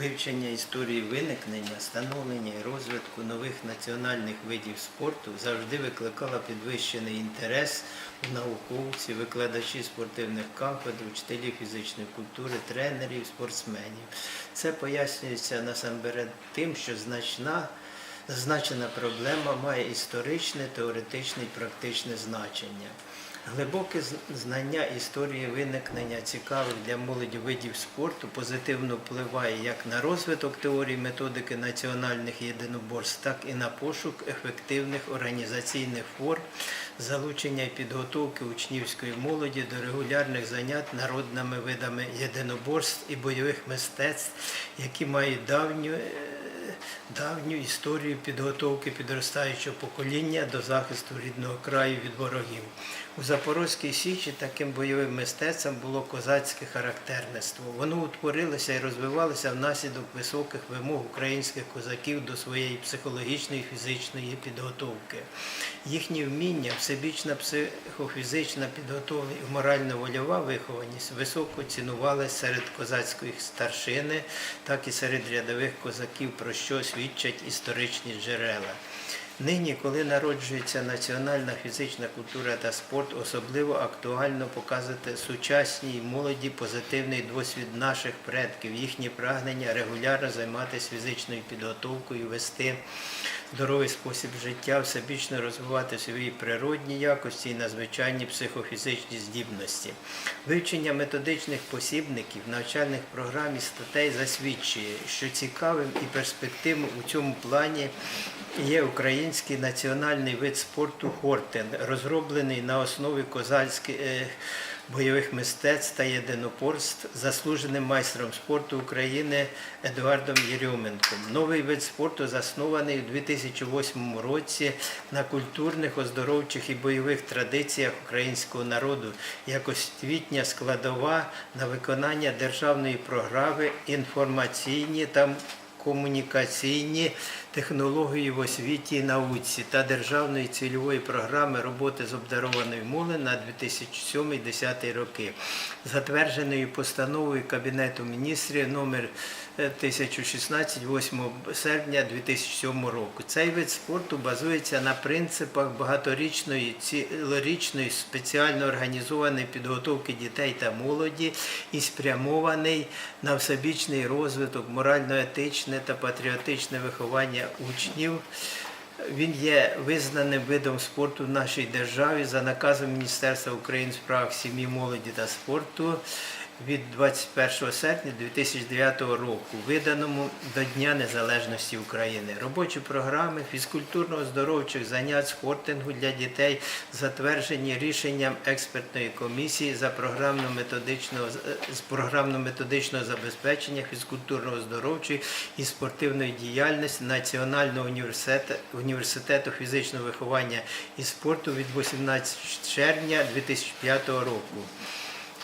Вивчення історії виникнення, становлення і розвитку нових національних видів спорту завжди викликало підвищений інтерес у науковців, викладачів спортивних кафедр, вчителів фізичної культури, тренерів, спортсменів. Це пояснюється насамперед тим, що значна Зазначена проблема має історичне, теоретичне і практичне значення. Глибоке знання історії виникнення цікавих для молоді видів спорту позитивно впливає як на розвиток теорії методики національних єдиноборств, так і на пошук ефективних організаційних форм залучення і підготовки учнівської молоді до регулярних занять народними видами єдиноборств і бойових мистецтв, які мають давню е, давню історію підготовки підростаючого покоління до захисту рідного краю від ворогів. У Запорозькій Січі таким бойовим мистецтвом було козацьке характерництво. Воно утворилося і розвивалося внаслідок високих вимог українських козаків до своєї психологічної і фізичної підготовки. Їхні вміння, всебічна психофізична підготовка і морально-вольова вихованість високо цінувалися серед козацької старшини, так і серед рядових козаків, про що свідчать історичні джерела. Нині, коли народжується національна фізична культура та спорт, особливо актуально показувати сучасній молоді позитивний досвід наших предків, їхні прагнення регулярно займатися фізичною підготовкою, вести здоровий спосіб життя, всебічно розвивати свої природні якості і надзвичайні психофізичні здібності. Вивчення методичних посібників, навчальних програм і статей засвідчує, що цікавим і перспективним у цьому плані є український національний вид спорту Хортен, розроблений на основі козацьких е, бойових мистецтв та єдинопорств заслуженим майстром спорту України Едуардом Єрьоменком. Новий вид спорту заснований у 2008 році на культурних, оздоровчих і бойових традиціях українського народу як освітня складова на виконання державної програми інформаційні та комунікаційні технології в освіті і науці та державної цільової програми роботи з обдарованою молоддю на 2007-2010 роки, затвердженою постановою Кабінету міністрів номер 1016 8 серпня 2007 року. Цей вид спорту базується на принципах багаторічної цілорічної спеціально організованої підготовки дітей та молоді і спрямований на всебічний розвиток, морально-етичне та патріотичне виховання учнів. Він є визнаним видом спорту в нашій державі за наказом Міністерства України справ сім'ї, молоді та спорту від 21 серпня 2009 року, виданому до Дня Незалежності України. Робочі програми фізкультурно-оздоровчих занять з хортингу для дітей затверджені рішенням експертної комісії за програмно-методичного з програмно-методичного забезпечення фізкультурно-оздоровчої і спортивної діяльності Національного університету, університету фізичного виховання і спорту від 18 червня 2005 року.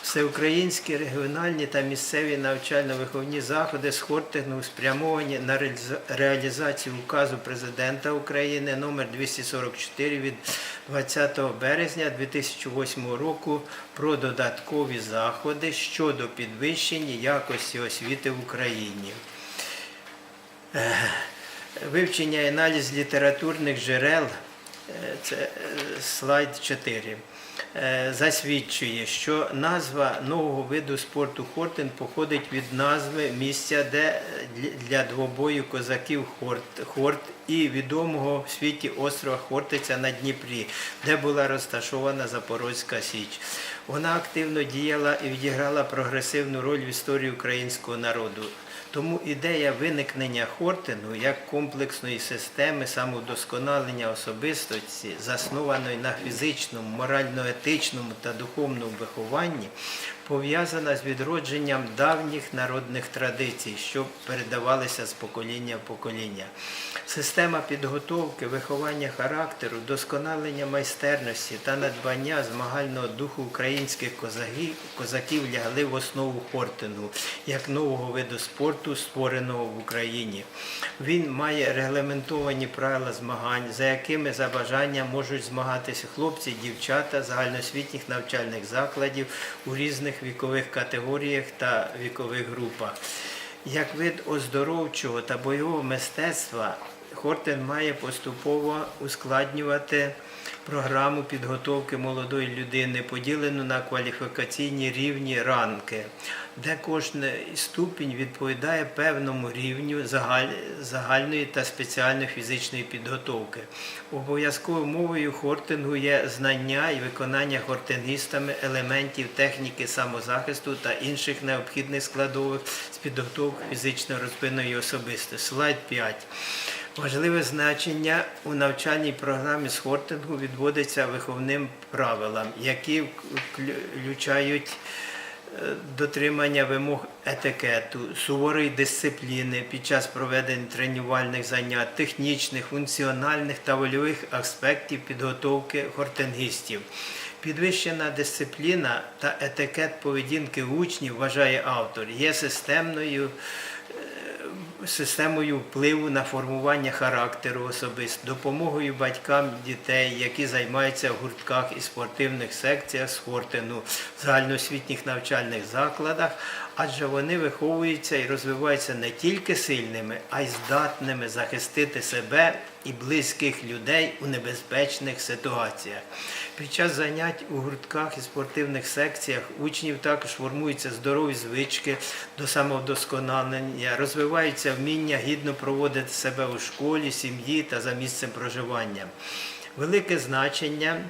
Всеукраїнські регіональні та місцеві навчально-виховні заходи з хортингу спрямовані на реалізацію указу президента України номер 244 від 20 березня 2008 року про додаткові заходи щодо підвищення якості освіти в Україні. Вивчення і аналіз літературних джерел, е, це е, слайд 4, е, засвідчує, що назва нового виду спорту Хортин походить від назви місця, де е, для двобою козаків Хорт, Хорт і відомого в світі острова Хортиця на Дніпрі, де була розташована Запорозька Січ. Вона активно діяла і відіграла прогресивну роль в історії українського народу. Тому ідея виникнення Хортину як комплексної системи самовдосконалення особистості, заснованої на фізичному, морально-етичному та духовному вихованні, пов'язана з відродженням давніх народних традицій, що передавалися з покоління в покоління. Система підготовки, виховання характеру, досконалення майстерності та надбання змагального духу українських козаків, козаків лягли в основу Хортину як нового виду спорту, створеного в Україні. Він має регламентовані правила змагань, за якими за бажанням можуть змагатися хлопці, дівчата загальноосвітніх навчальних закладів у різних вікових категоріях та вікових групах. Як вид оздоровчого та бойового мистецтва, Хортен має поступово ускладнювати програму підготовки молодої людини, поділену на кваліфікаційні рівні ранки, де кожен ступінь відповідає певному рівню загальної та спеціальної фізичної підготовки. Обов'язковою мовою хортингу є знання і виконання хортингістами елементів техніки самозахисту та інших необхідних складових з підготовки фізично розвиненої особистості. Слайд 5. Важливе значення у навчальній програмі з хортингу відводиться виховним правилам, які включають е, дотримання вимог етикету, суворої дисципліни під час проведення тренувальних занять, технічних, функціональних та вольових аспектів підготовки хортингістів. Підвищена дисципліна та етикет поведінки учнів, вважає автор, є системною системою впливу на формування характеру особисто, допомогою батькам дітей, які займаються в гуртках і спортивних секціях з хортину загальноосвітніх навчальних закладах, адже вони виховуються і розвиваються не тільки сильними, а й здатними захистити себе і близьких людей у небезпечних ситуаціях. Під час занять у гуртках і спортивних секціях учнів також формуються здорові звички до самовдосконалення, розвиваються вміння гідно проводити себе у школі, сім'ї та за місцем проживання. Велике значення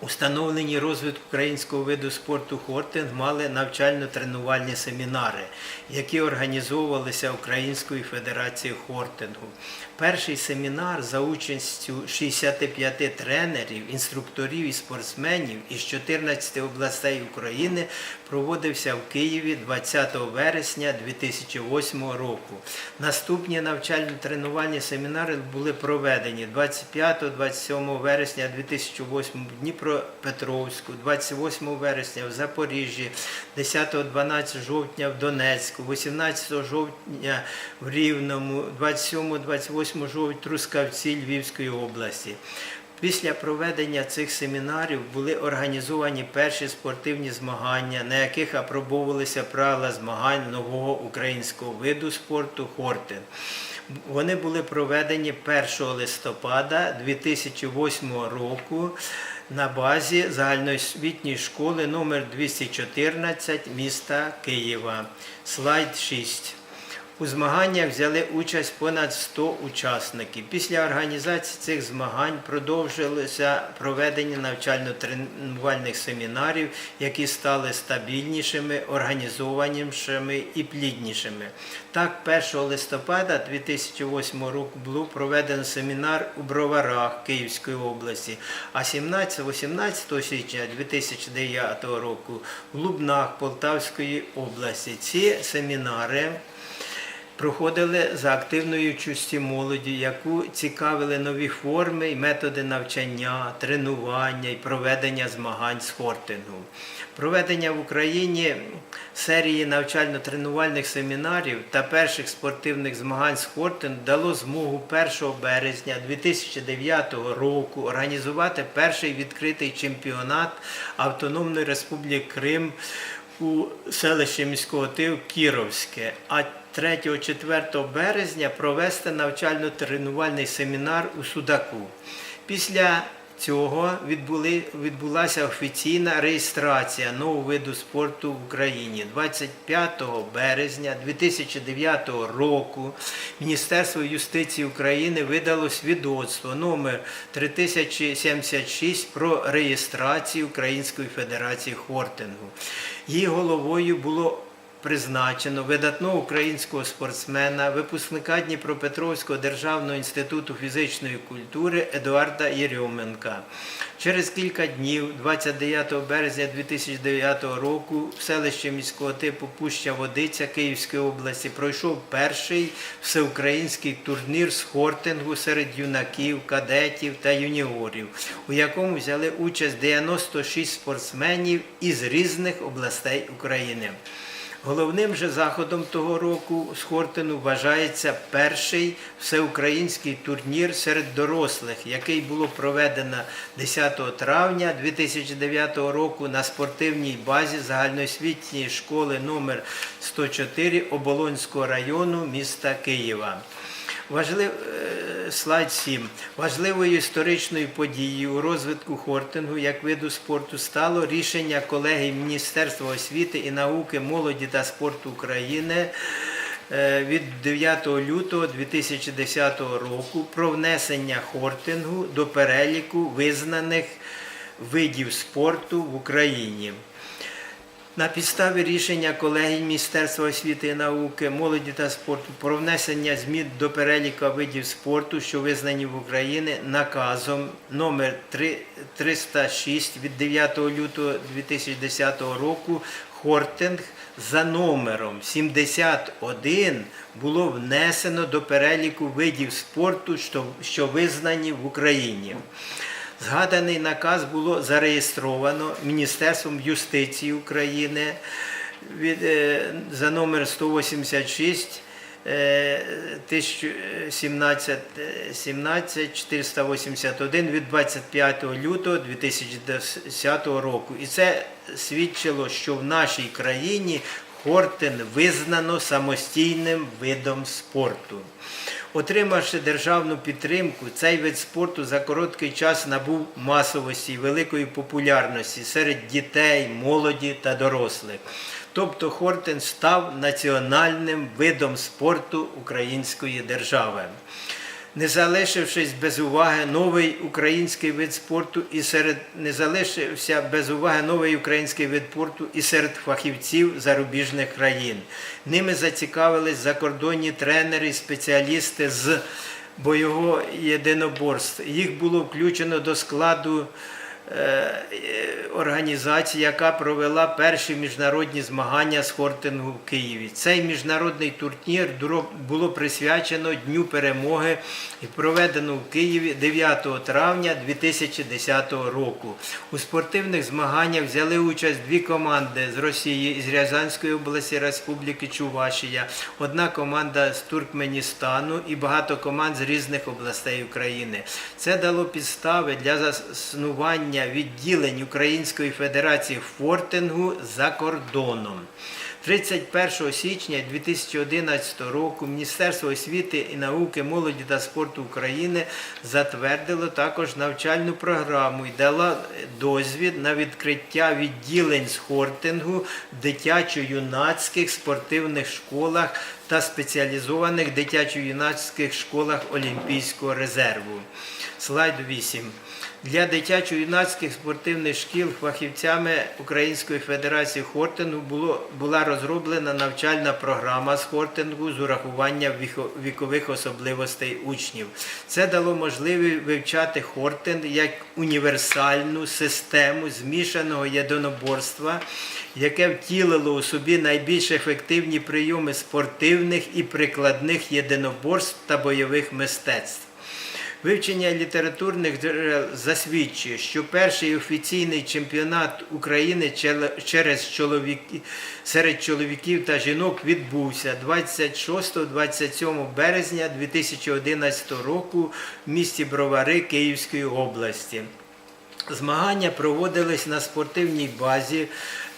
у становленні розвитку українського виду спорту хортинг мали навчально-тренувальні семінари, які організовувалися Українською федерацією хортингу. Перший семінар за участю 65 тренерів, інструкторів і спортсменів із 14 областей України проводився в Києві 20 вересня 2008 року. Наступні навчально-тренувальні семінари були проведені 25-27 вересня 2008 в Дніпропетровську, 28 вересня в Запоріжжі, 10-12 жовтня в Донецьку, 18 жовтня в Рівному, 27-28 жовтня в Трускавці Львівської області. Після проведення цих семінарів були організовані перші спортивні змагання, на яких апробовувалися правила змагань нового українського виду спорту Хортин. Вони були проведені 1 листопада 2008 року на базі загальноосвітньої школи номер 214 міста Києва. Слайд 6. У змаганнях взяли участь понад 100 учасників. Після організації цих змагань продовжилося проведення навчально-тренувальних семінарів, які стали стабільнішими, організованішими і пліднішими. Так, 1 листопада 2008 року було проведено семінар у Броварах Київської області, а 17-18 січня 2009 року в Лубнах Полтавської області. Ці семінари проходили за активної участі молоді, яку цікавили нові форми і методи навчання, тренування і проведення змагань з хортингу. Проведення в Україні серії навчально-тренувальних семінарів та перших спортивних змагань з хортингу дало змогу 1 березня 2009 року організувати перший відкритий чемпіонат Автономної Республіки Крим у селищі міського типу Кіровське. А 3-4 березня провести навчально-тренувальний семінар у Судаку. Після цього відбули, відбулася офіційна реєстрація нового виду спорту в Україні. 25 березня 2009 року Міністерство юстиції України видало свідоцтво номер 3076 про реєстрацію Української Федерації хортингу. Її головою було призначено видатного українського спортсмена, випускника Дніпропетровського державного інституту фізичної культури Едуарда Єрьоменка. Через кілька днів, 29 березня 2009 року, в селищі міського типу Пуща Водиця Київської області пройшов перший всеукраїнський турнір з хортингу серед юнаків, кадетів та юніорів, у якому взяли участь 96 спортсменів із різних областей України. Головним же заходом того року з Хортину вважається перший всеукраїнський турнір серед дорослих, який було проведено 10 травня 2009 року на спортивній базі загальноосвітньої школи номер 104 Оболонського району міста Києва. Важлив... е, Слайд 7. Важливою історичною подією у розвитку хортингу як виду спорту стало рішення колегії Міністерства освіти і науки, молоді та спорту України е, від 9 лютого 2010 року про внесення хортингу до переліку визнаних видів спорту в Україні. На підставі рішення колегії Міністерства освіти і науки, молоді та спорту про внесення змін до переліку видів спорту, що визнані в Україні наказом номер 3 306 від 9 лютого 2010 року Хортинг за номером 71 було внесено до переліку видів спорту, що визнані в Україні. Згаданий наказ було зареєстровано Міністерством юстиції України від, е, за номер 186 е, 1017 е, 17 481 від 25 лютого 2010 року. І це свідчило, що в нашій країні Хортин визнано самостійним видом спорту. Отримавши державну підтримку, цей вид спорту за короткий час набув масовості і великої популярності серед дітей, молоді та дорослих. Тобто Хортин став національним видом спорту української держави. Не залишившись без уваги новий український вид спорту і серед не залишився без уваги новий український вид спорту і серед фахівців зарубіжних країн. Ними зацікавились закордонні тренери, спеціалісти з бойового єдиноборств. Їх було включено до складу е, організації, яка провела перші міжнародні змагання з хортингу в Києві. Цей міжнародний турнір було присвячено Дню перемоги і проведено в Києві 9 травня 2010 року. У спортивних змаганнях взяли участь дві команди з Росії із Рязанської області Республіки Чувашія, одна команда з Туркменістану і багато команд з різних областей України. Це дало підстави для заснування відділень Української Федерації фортингу за кордоном. 31 січня 2011 року Міністерство освіти і науки, молоді та спорту України затвердило також навчальну програму і дало дозвіл на відкриття відділень з хортингу в дитячо-юнацьких спортивних школах та спеціалізованих дитячо-юнацьких школах Олімпійського резерву. Слайд 8. Для дитячо-юнацьких спортивних шкіл фахівцями Української федерації хортингу було, була розроблена навчальна програма з хортингу з урахуванням вікових особливостей учнів. Це дало можливість вивчати хортинг як універсальну систему змішаного єдиноборства, яке втілило у собі найбільш ефективні прийоми спортивних і прикладних єдиноборств та бойових мистецтв. Вивчення літературних джерел засвідчує, що перший офіційний чемпіонат України через чоловіки, серед чоловіків та жінок відбувся 26-27 березня 2011 року в місті Бровари Київської області. Змагання проводились на спортивній базі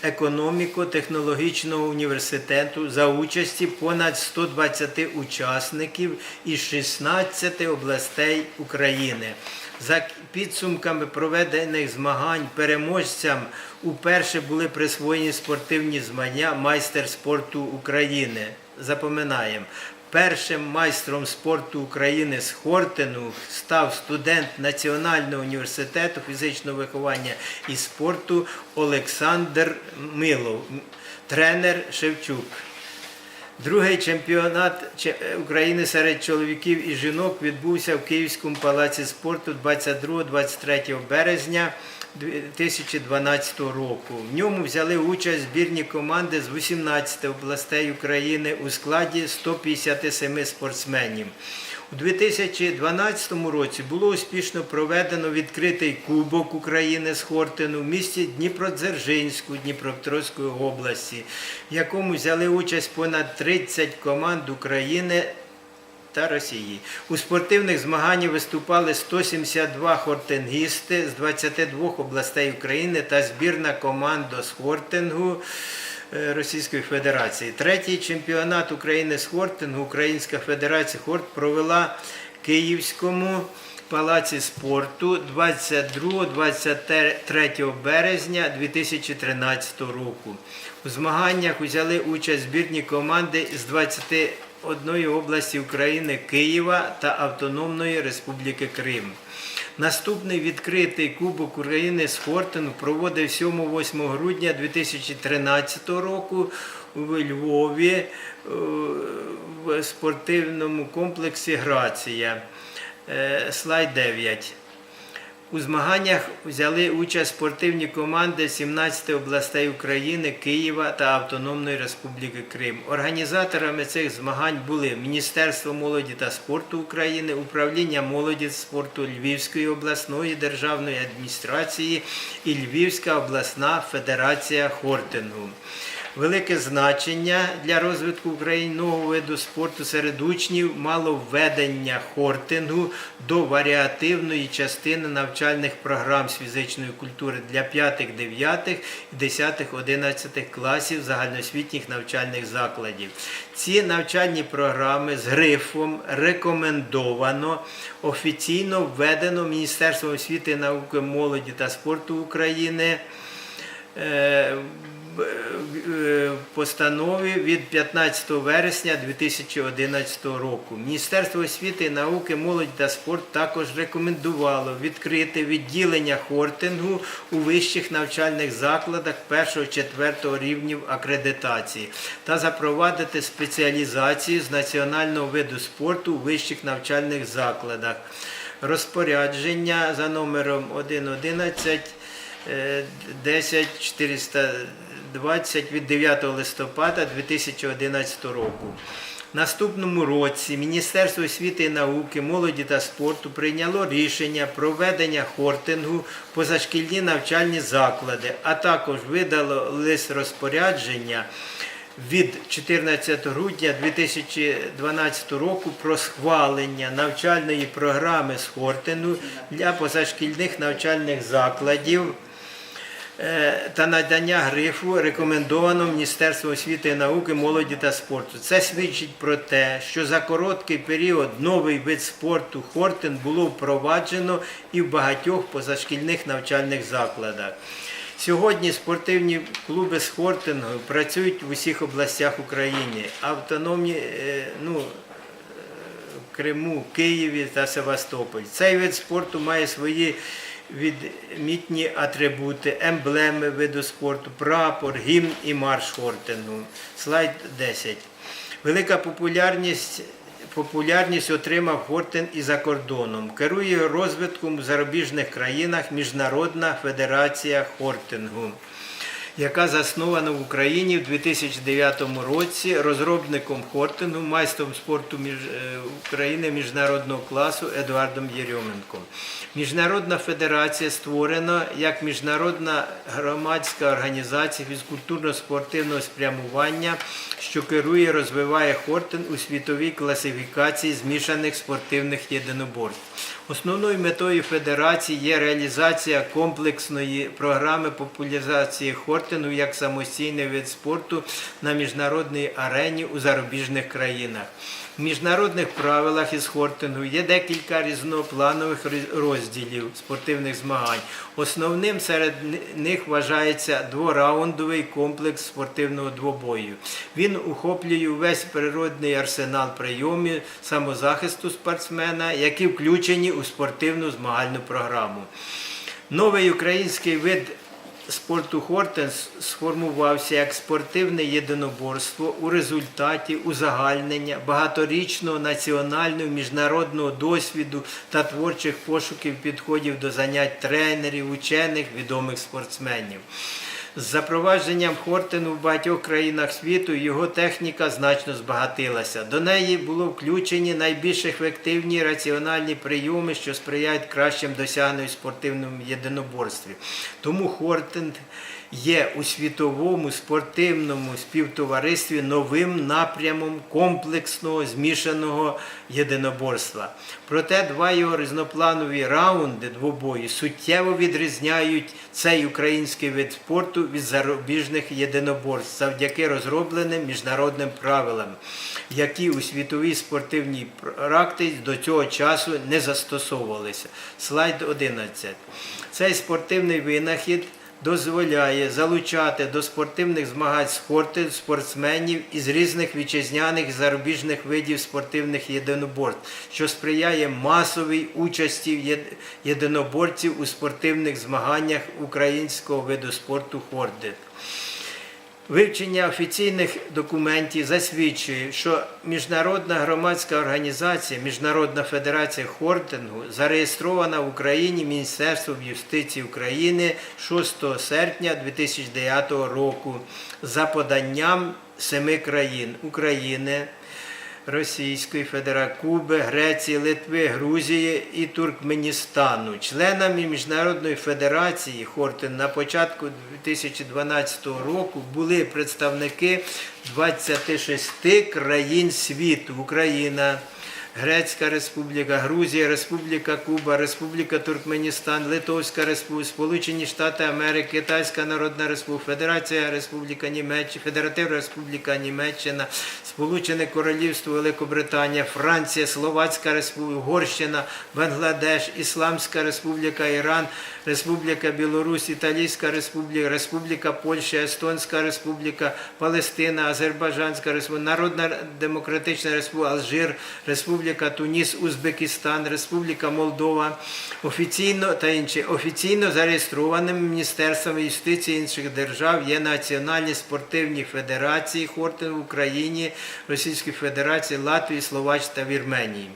економіко-технологічного університету за участі понад 120 учасників із 16 областей України. За підсумками проведених змагань переможцям уперше були присвоєні спортивні звання майстер спорту України. Запоминаємо. Першим майстром спорту України з Хортину став студент Національного університету фізичного виховання і спорту Олександр Милов, тренер Шевчук. Другий чемпіонат України серед чоловіків і жінок відбувся в Київському палаці спорту 22-23 березня 2012 року. В ньому взяли участь збірні команди з 18 областей України у складі 157 спортсменів. У 2012 році було успішно проведено відкритий Кубок України з Хортину в місті Дніпродзержинську Дніпропетровської області, в якому взяли участь понад 30 команд України та Росії. У спортивних змаганнях виступали 172 хортингісти з 22 областей України та збірна команда з хортингу е, Російської Федерації. Третій чемпіонат України з хортингу Українська Федерація Хорт провела Київському палаці спорту 22-23 березня 2013 року. У змаганнях взяли участь збірні команди з 21 області України Києва та Автономної Республіки Крим. Наступний відкритий Кубок України з проводив 7-8 грудня 2013 року у Львові е, в спортивному комплексі Грація. Е, Слайд 9. У змаганнях взяли участь спортивні команди 17 областей України, Києва та Автономної Республіки Крим. Організаторами цих змагань були Міністерство молоді та спорту України, Управління молоді та спорту Львівської обласної державної адміністрації і Львівська обласна федерація хортингу. Велике значення для розвитку українського виду спорту серед учнів мало введення хортингу до варіативної частини навчальних програм з фізичної культури для 5, 9, 10, 11 класів загальноосвітніх навчальних закладів. Ці навчальні програми з грифом рекомендовано офіційно введено Міністерством освіти, науки, молоді та спорту України. Е, постанові від 15 вересня 2011 року. Міністерство освіти, науки, молодь та спорт також рекомендувало відкрити відділення хортингу у вищих навчальних закладах 1-4 рівнів акредитації та запровадити спеціалізацію з національного виду спорту у вищих навчальних закладах. Розпорядження за номером 1.11 10 400 20 9 листопада 2011 року. Наступному році Міністерство освіти і науки, молоді та спорту прийняло рішення проведення хортингу позашкільні навчальні заклади, а також видало лист розпорядження від 14 грудня 2012 року про схвалення навчальної програми з хортингу для позашкільних навчальних закладів та надання грифу рекомендовано Міністерством освіти і науки, молоді та спорту. Це свідчить про те, що за короткий період новий вид спорту хортинг було впроваджено і в багатьох позашкільних навчальних закладах. Сьогодні спортивні клуби з хортингу працюють в усіх областях України. Автономні е, ну, в Криму, Києві та Севастополь. Цей вид спорту має свої відмітні атрибути, емблеми виду спорту, прапор, гімн і марш хортингу. Слайд 10. Велика популярність. Популярність отримав Хортен і за кордоном. Керує розвитком у зарубіжних країнах Міжнародна федерація хортингу яка заснована в Україні в 2009 році розробником хортингу, майстром спорту е, України міжнародного класу Едуардом Єрьоменком. Міжнародна федерація створена як міжнародна громадська організація фізкультурно-спортивного спрямування, що керує розвиває хортинг у світовій класифікації змішаних спортивних єдиноборств. Основною метою федерації є реалізація комплексної програми популяризації хортингу як самостійний вид спорту на міжнародній арені у зарубіжних країнах. В міжнародних правилах із хортингу є декілька різнопланових розділів спортивних змагань. Основним серед них вважається двораундовий комплекс спортивного двобою. Він охоплює весь природний арсенал прийомів самозахисту спортсмена, які включені у спортивну змагальну програму. Новий український вид спорту Хортен сформувався як спортивне єдиноборство у результаті узагальнення багаторічного національного міжнародного досвіду та творчих пошуків підходів до занять тренерів, учених, відомих спортсменів. З запровадженням Хортену в багатьох країнах світу його техніка значно збагатилася. До неї було включені найбільш ефективні раціональні прийоми, що сприяють кращим досягненням в спортивному єдиноборстві. Тому Хортен є у світовому спортивному співтоваристві новим напрямом комплексного змішаного єдиноборства. Проте два його різнопланові раунди двобої суттєво відрізняють цей український вид спорту від зарубіжних єдиноборств завдяки розробленим міжнародним правилам, які у світовій спортивній практиці до цього часу не застосовувалися. Слайд 11. Цей спортивний винахід дозволяє залучати до спортивних змагань спорту спортсменів із різних вітчизняних зарубіжних видів спортивних єдиноборств, що сприяє масовій участі єдиноборців у спортивних змаганнях українського виду спорту хордит. Вивчення офіційних документів засвідчує, що Міжнародна громадська організація, Міжнародна федерація хортингу зареєстрована в Україні Міністерством юстиції України 6 серпня 2009 року за поданням семи країн України. Російської Федерації, Куби, Греції, Литви, Грузії і Туркменістану. Членами Міжнародної федерації Хортин на початку 2012 року були представники 26 країн світу: Україна. Грецька Республіка, Грузія, Республіка Куба, Республіка Туркменістан, Литовська Республіка, Сполучені Штати Америки, Китайська Народна Республіка, Федерація Республіка Німеччина, Федеративна Республіка Німеччина, Сполучене Королівство Великобританія, Франція, Словацька Республіка, Угорщина, Бангладеш, Ісламська Республіка, Іран, Республіка Білорусь, Італійська Республіка, Республіка Польща, Естонська Республіка, Палестина, Азербайджанська Республіка, Народна Демократична Республіка, Алжир, Республіка Туніс, Узбекистан, Республіка Молдова, офіційно та інші офіційно зареєстрованими міністерствами юстиції інших держав є національні спортивні федерації Хортин в Україні, Російської Федерації, Латвії, Словаччини та Вірменії.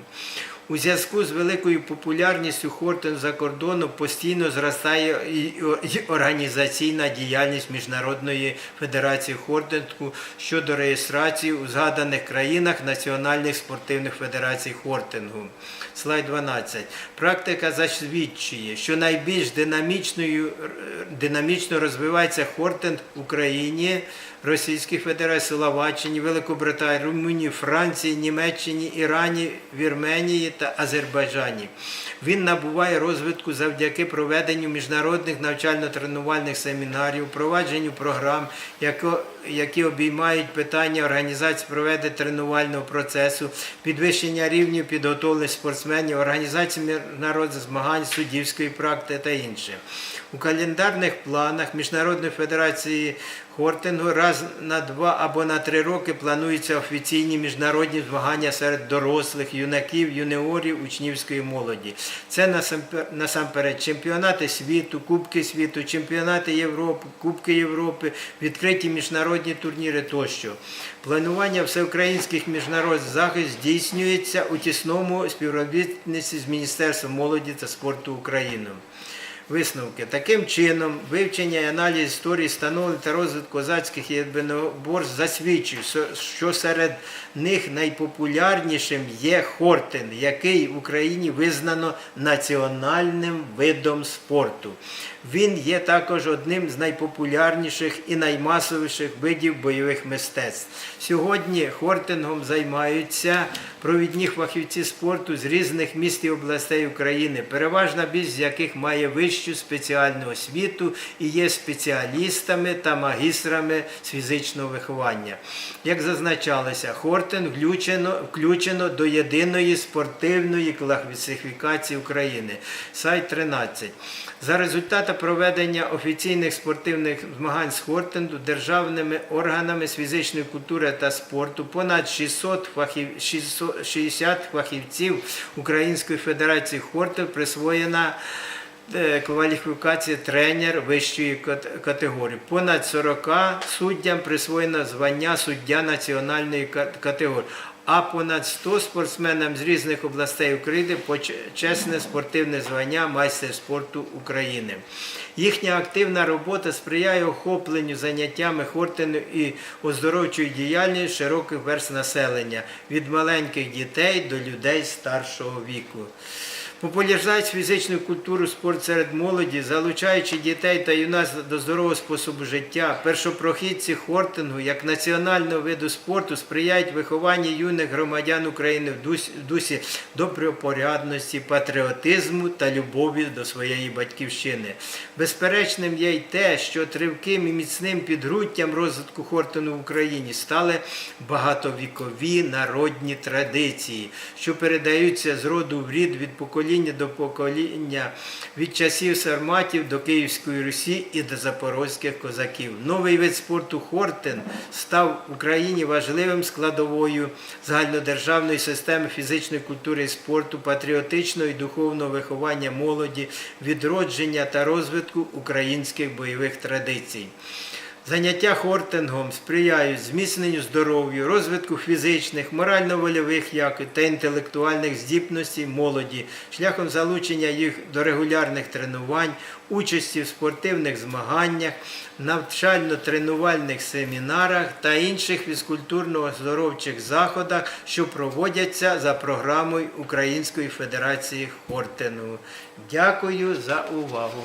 У зв'язку з великою популярністю Хортен за кордоном постійно зростає і організаційна діяльність Міжнародної федерації Хортингу щодо реєстрації у згаданих країнах національних спортивних федерацій Хортингу. Слайд 12. Практика засвідчує, що найбільш динамічно розвивається Хортинг в Україні, Російській Федерації, Словаччині, Великобританії, Румунії, Франції, Німеччині, Ірані, Вірменії та Азербайджані. Він набуває розвитку завдяки проведенню міжнародних навчально-тренувальних семінарів, впровадженню програм, які обіймають питання організації проведення тренувального процесу, підвищення рівню підготовлених спортсменів, організації міжнародних змагань, суддівської практики та інше. У календарних планах Міжнародної федерації Хортингу раз на два або на три роки плануються офіційні міжнародні змагання серед дорослих, юнаків, юніорів, учнівської молоді. Це насамперед чемпіонати світу, Кубки світу, чемпіонати Європи, Кубки Європи, відкриті міжнародні турніри тощо. Планування всеукраїнських міжнародних заходів здійснюється у тісному співробітництві з Міністерством молоді та спорту України. Висновки. Таким чином, вивчення і аналіз історії становлення та розвитку козацьких єдиноборств засвідчують, що- що серед них найпопулярнішим є Хортин, який в Україні визнано національним видом спорту. Він є також одним з найпопулярніших і наймасовіших видів бойових мистецтв. Сьогодні хортингом займаються провідні фахівці спорту з різних міст і областей України, переважна більшість з яких має вищу спеціальну освіту і є спеціалістами та магістрами з фізичного виховання. Як зазначалося, хортинг включено, включено до єдиної спортивної класифікації України. Сайт 13. За результати проведення офіційних спортивних змагань з хортингу державними органами з фізичної культури та спорту понад 600 фахів, 660 фахівців Української Федерації хортингу присвоєна е, кваліфікації тренер вищої категорії. Понад 40 суддям присвоєно звання суддя національної категорії. А понад 100 спортсменам з різних областей України почесне спортивне звання майстер спорту України. Їхня активна робота сприяє охопленню заняттями хортину і оздоровчою діяльністю широких верст населення від маленьких дітей до людей старшого віку. Популяризують фізичну культуру спорт серед молоді, залучаючи дітей та юнацтва до здорового способу життя. Першопрохідці хортингу як національного виду спорту сприяють вихованню юних громадян України в дусі, добропорядності, патріотизму та любові до своєї батьківщини. Безперечним є й те, що тривким і міцним підґрунтям розвитку хортингу в Україні стали багатовікові народні традиції, що передаються з роду в рід від покоління до покоління, від часів сарматів до Київської Русі і до запорозьких козаків. Новий вид спорту Хортин став в Україні важливим складовою загальнодержавної системи фізичної культури і спорту, патріотичного і духовного виховання молоді, відродження та розвитку українських бойових традицій. Заняття хортингом сприяють зміцненню здоров'я, розвитку фізичних, морально-вольових якостей та інтелектуальних здібностей молоді, шляхом залучення їх до регулярних тренувань, участі в спортивних змаганнях, навчально-тренувальних семінарах та інших фізкультурно-оздоровчих заходах, що проводяться за програмою Української Федерації хортингу. Дякую за увагу.